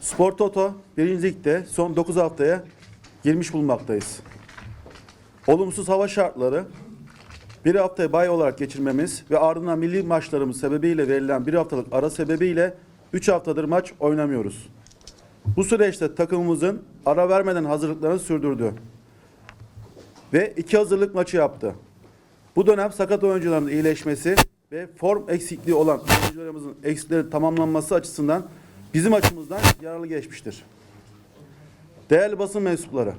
Spor Toto 1. Lig'de son 9 haftaya girmiş bulunmaktayız. Olumsuz hava şartları, bir haftayı bay olarak geçirmemiz ve ardından milli maçlarımız sebebiyle verilen bir haftalık ara sebebiyle 3 haftadır maç oynamıyoruz. Bu süreçte takımımızın ara vermeden hazırlıklarını sürdürdü ve iki hazırlık maçı yaptı. Bu dönem sakat oyuncuların iyileşmesi ve form eksikliği olan oyuncularımızın eksikleri tamamlanması açısından bizim açımızdan yararlı geçmiştir. Değerli basın mensupları,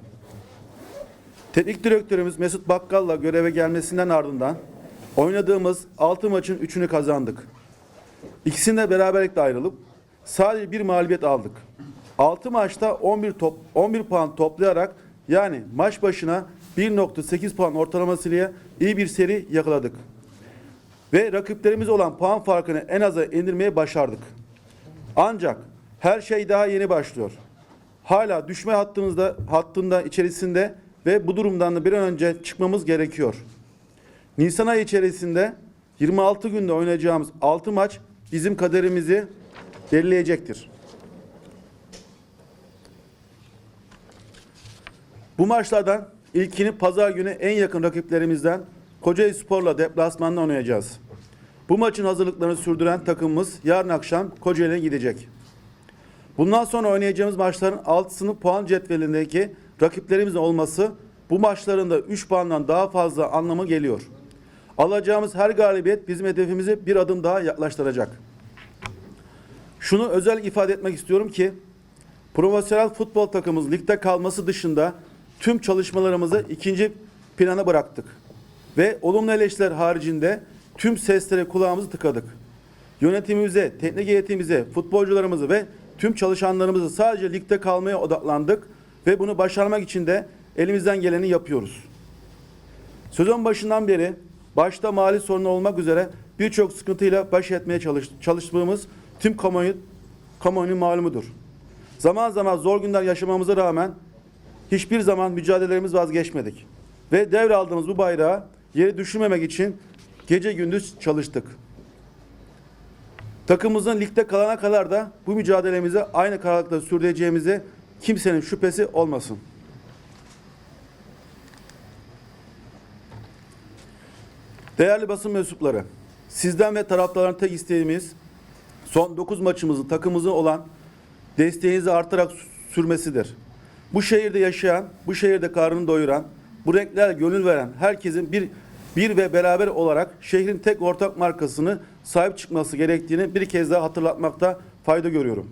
teknik direktörümüz Mesut Bakkal'la göreve gelmesinden ardından oynadığımız 6 maçın 3'ünü kazandık. İkisinde beraberlikle ayrılıp sadece bir mağlubiyet aldık. 6 maçta 11 top 11 puan toplayarak yani maç başına 1.8 puan ortalamasıyla iyi bir seri yakaladık. Ve rakiplerimiz olan puan farkını en aza indirmeye başardık. Ancak her şey daha yeni başlıyor. Hala düşme hattımızda hattında içerisinde ve bu durumdan da bir an önce çıkmamız gerekiyor. Nisan ayı içerisinde 26 günde oynayacağımız 6 maç bizim kaderimizi belirleyecektir. Bu maçlardan ilkini pazar günü en yakın rakiplerimizden Kocaeli Spor'la deplasmanda oynayacağız. Bu maçın hazırlıklarını sürdüren takımımız yarın akşam Kocaeli'ne gidecek. Bundan sonra oynayacağımız maçların altısını puan cetvelindeki rakiplerimizin olması bu maçların da 3 puandan daha fazla anlamı geliyor. Alacağımız her galibiyet bizim hedefimizi bir adım daha yaklaştıracak. Şunu özel ifade etmek istiyorum ki profesyonel futbol takımımız ligde kalması dışında tüm çalışmalarımızı ikinci plana bıraktık. Ve olumlu eleştiriler haricinde tüm seslere kulağımızı tıkadık. Yönetimimize, teknik heyetimize, futbolcularımızı ve tüm çalışanlarımızı sadece ligde kalmaya odaklandık ve bunu başarmak için de elimizden geleni yapıyoruz. Sezon başından beri başta mali sorunu olmak üzere birçok sıkıntıyla baş etmeye çalış, çalıştığımız tüm kamuoyu, kamuoyunun malumudur. Zaman zaman zor günler yaşamamıza rağmen hiçbir zaman mücadelelerimiz vazgeçmedik. Ve devraldığımız bu bayrağı yere düşürmemek için gece gündüz çalıştık. Takımımızın ligde kalana kadar da bu mücadelemizi aynı kararlılıkla sürdüreceğimize kimsenin şüphesi olmasın. Değerli basın mensupları, sizden ve taraftarların tek isteğimiz son 9 maçımızı takımımızın olan desteğinizi artarak sürmesidir. Bu şehirde yaşayan, bu şehirde karnını doyuran, bu renkler gönül veren herkesin bir bir ve beraber olarak şehrin tek ortak markasını sahip çıkması gerektiğini bir kez daha hatırlatmakta fayda görüyorum.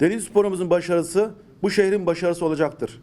Deniz sporumuzun başarısı bu şehrin başarısı olacaktır.